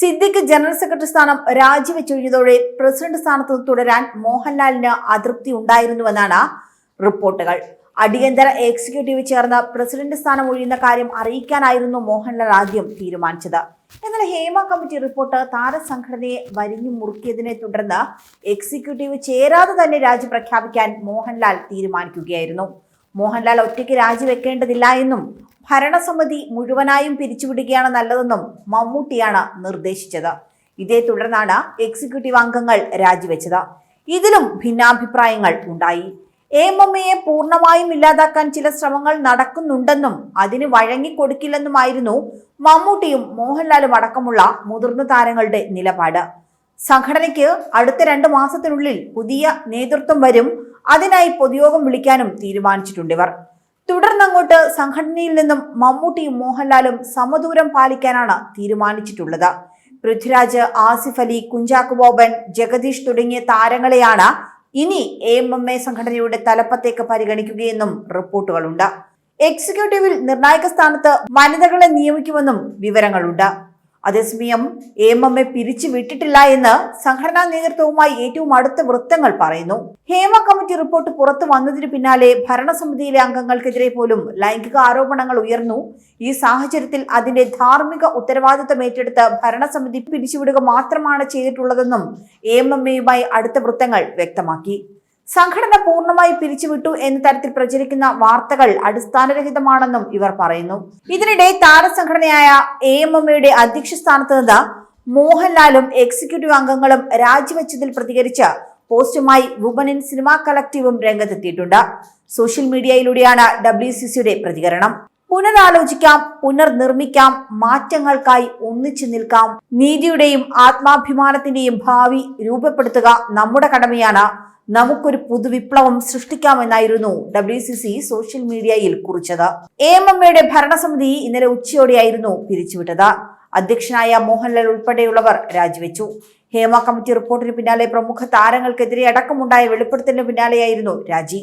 Siddique general secretary സ്ഥാനം രാജിവെച്ചൊഴിഞ്ഞതോടെ president സ്ഥാനത്ത് തുടരാൻ മോഹൻലാലിന് അതൃപ്തി ഉണ്ടായിരുന്നുവെന്നാണ് റിപ്പോർട്ടുകൾ. അടിയന്തര എക്സിക്യൂട്ടീവ് ചേർന്ന് പ്രസിഡന്റ് സ്ഥാനം ഒഴിയുന്ന കാര്യം അറിയിക്കാനായിരുന്നു മോഹൻലാൽ ആദ്യം തീരുമാനിച്ചത്. എന്നാൽ ഹേമ കമ്മിറ്റി റിപ്പോർട്ട് താരസംഘടനയെ വരിഞ്ഞു മുറുക്കിയതിനെ തുടർന്ന് എക്സിക്യൂട്ടീവ് ചേരാതെ തന്നെ രാജി പ്രഖ്യാപിക്കാൻ മോഹൻലാൽ തീരുമാനിക്കുകയായിരുന്നു. മോഹൻലാൽ ഒറ്റയ്ക്ക് രാജിവെക്കേണ്ടതില്ല എന്നും ഭരണസമിതി മുഴുവനായും പിരിച്ചുവിടുകയാണ് നല്ലതെന്നും മമ്മൂട്ടിയാണ് നിർദ്ദേശിച്ചത്. ഇതേ തുടർന്നാണ് എക്സിക്യൂട്ടീവ് അംഗങ്ങൾ രാജിവെച്ചത്. ഇതിലും ഭിന്നാഭിപ്രായങ്ങൾ ഉണ്ടായി. എംഎംഎയെ പൂർണമായും ഇല്ലാതാക്കാൻ ചില ശ്രമങ്ങൾ നടക്കുന്നുണ്ടെന്നും അതിന് വഴങ്ങിക്കൊടുക്കില്ലെന്നുമായിരുന്നു മമ്മൂട്ടിയും മോഹൻലാലും അടക്കമുള്ള മുതിർന്ന താരങ്ങളുടെ നിലപാട്. സംഘടനയ്ക്ക് അടുത്ത രണ്ട് മാസത്തിനുള്ളിൽ പുതിയ നേതൃത്വം വരും. അതിനായി പൊതുയോഗം വിളിക്കാനും തീരുമാനിച്ചിട്ടുണ്ട് ഇവർ. തുടർന്നങ്ങോട്ട് സംഘടനയിൽ നിന്നും മമ്മൂട്ടിയും മോഹൻലാലും സമദൂരം പാലിക്കാനാണ് തീരുമാനിച്ചിട്ടുള്ളത്. പൃഥ്വിരാജ് ആസിഫ് അലി കുഞ്ചാക്കു ബോബൻ ജഗദീഷ് തുടങ്ങിയ താരങ്ങളെയാണ് ഇനി എ എം എം എ സംഘടനയുടെ തലപ്പത്തേക്ക് പരിഗണിക്കുകയെന്നും റിപ്പോർട്ടുകളുണ്ട്. എക്സിക്യൂട്ടീവിൽ നിർണായക സ്ഥാനത്ത് വനിതകളെ നിയമിക്കുമെന്നും വിവരങ്ങളുണ്ട്. അതേസമയം ഹേമമ്മെ പിരിച്ചു വിട്ടിട്ടില്ല എന്ന് സംഘടനാ നേതൃത്വവുമായി ഏറ്റവും അടുത്ത വൃത്തങ്ങൾ പറയുന്നു. ഹേമ കമ്മിറ്റി റിപ്പോർട്ട് പുറത്തു വന്നതിന് പിന്നാലെ ഭരണസമിതിയിലെ അംഗങ്ങൾക്കെതിരെ പോലും ലൈംഗിക ആരോപണങ്ങൾ ഉയർന്നു. ഈ സാഹചര്യത്തിൽ അതിന്റെ ധാർമ്മിക ഉത്തരവാദിത്തം ഏറ്റെടുത്ത് ഭരണസമിതി പിരിച്ചുവിടുക മാത്രമാണ് ചെയ്തിട്ടുള്ളതെന്നും എ എം അടുത്ത വൃത്തങ്ങൾ വ്യക്തമാക്കി. സംഘടന പൂർണമായി പിരിച്ചുവിട്ടു എന്ന തരത്തിൽ പ്രചരിക്കുന്ന വാർത്തകൾ അടിസ്ഥാനരഹിതമാണെന്നും ഇവർ പറയുന്നു. ഇതിനിടെ താരസംഘടനയായ എ എം എം എയുടെ അധ്യക്ഷ സ്ഥാനത്ത് നിന്ന് മോഹൻലാലും എക്സിക്യൂട്ടീവ് അംഗങ്ങളും രാജിവെച്ചതിൽ പ്രതികരിച്ച് പോസ്റ്റുമായി വുമനിൻ സിനിമാ കളക്റ്റീവും രംഗത്തെത്തിയിട്ടുണ്ട്. സോഷ്യൽ മീഡിയയിലൂടെയാണ് ഡബ്ല്യു പ്രതികരണം. പുനരാലോചിക്കാം പുനർനിർമ്മിക്കാം മാറ്റങ്ങൾക്കായി ഒന്നിച്ചു നിൽക്കാം. നീതിയുടെയും ആത്മാഭിമാനത്തിന്റെയും ഭാവി രൂപപ്പെടുത്തുക നമ്മുടെ കടമയാണ്. നമുക്കൊരു പുതുവിപ്ലവം സൃഷ്ടിക്കാമെന്നായിരുന്നു ഡബ്ല്യു സി സി സോഷ്യൽ മീഡിയയിൽ കുറിച്ചത്. എ എം എം എയുടെ ഭരണസമിതി ഇന്നലെ ഉച്ചയോടെയായിരുന്നു പിരിച്ചുവിട്ടത്. അധ്യക്ഷനായ മോഹൻലാൽ ഉൾപ്പെടെയുള്ളവർ രാജിവെച്ചു. ഹേമ കമ്മിറ്റി റിപ്പോർട്ടിന് പിന്നാലെ പ്രമുഖ താരങ്ങൾക്കെതിരെ അടക്കമുണ്ടായ വെളിപ്പെടുത്തലിന് പിന്നാലെയായിരുന്നു രാജി.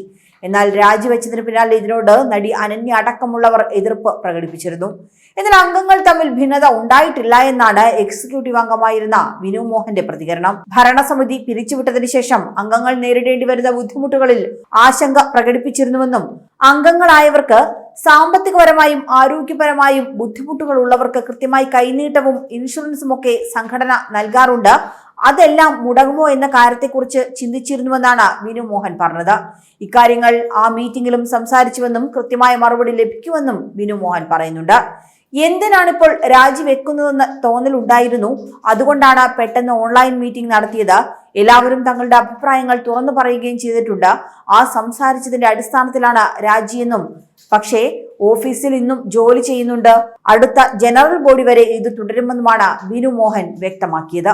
എന്നാൽ രാജിവെച്ചതിന് പിന്നാലെ ഇതിനോട് നടി അനന്യ അടക്കമുള്ളവർ എതിർപ്പ് പ്രകടിപ്പിച്ചിരുന്നു. എന്നാൽ അംഗങ്ങൾ തമ്മിൽ ഭിന്നത ഉണ്ടായിട്ടില്ല എന്നാണ് എക്സിക്യൂട്ടീവ് അംഗമായിരുന്ന വിനു മോഹന്റെ പ്രതികരണം. ഭരണസമിതി പിരിച്ചുവിട്ടതിന് ശേഷം അംഗങ്ങൾ നേരിടേണ്ടി വരുന്ന ബുദ്ധിമുട്ടുകളിൽ ആശങ്ക പ്രകടിപ്പിച്ചിരുന്നുവെന്നും അംഗങ്ങളായവർക്ക് സാമ്പത്തികപരമായും ആരോഗ്യപരമായും ബുദ്ധിമുട്ടുകൾ ഉള്ളവർക്ക് കൃത്യമായി കൈനീട്ടവും ഇൻഷുറൻസും ഒക്കെ സംഘടന നൽകാറുണ്ട്. അതെല്ലാം മുടങ്ങുമോ എന്ന കാര്യത്തെക്കുറിച്ച് ചിന്തിച്ചിരുന്നുവെന്നാണ് വിനു മോഹൻ പറഞ്ഞത്. ഇക്കാര്യങ്ങൾ ആ മീറ്റിംഗിലും സംസാരിച്ചുവെന്നും കൃത്യമായ മറുപടി ലഭിക്കുമെന്നും വിനു മോഹൻ പറയുന്നുണ്ട്. എന്തിനാണിപ്പോൾ രാജിവെക്കുന്നതെന്ന് തോന്നലുണ്ടായിരുന്നു അതുകൊണ്ടാണ് പെട്ടെന്ന് ഓൺലൈൻ മീറ്റിംഗ് നടത്തിയത്. എല്ലാവരും തങ്ങളുടെ അഭിപ്രായങ്ങൾ തുറന്നു പറയുകയും ചെയ്തിട്ടുണ്ട്. ആ സംസാരിച്ചതിന്റെ അടിസ്ഥാനത്തിലാണ് രാജിയെന്നും പക്ഷേ ഓഫീസിൽ ഇന്നും ജോലി ചെയ്യുന്നുണ്ട്. അടുത്ത ജനറൽ ബോഡി വരെ ഇത് തുടരുമെന്നുമാണ് വിനു മോഹൻ വ്യക്തമാക്കിയത്.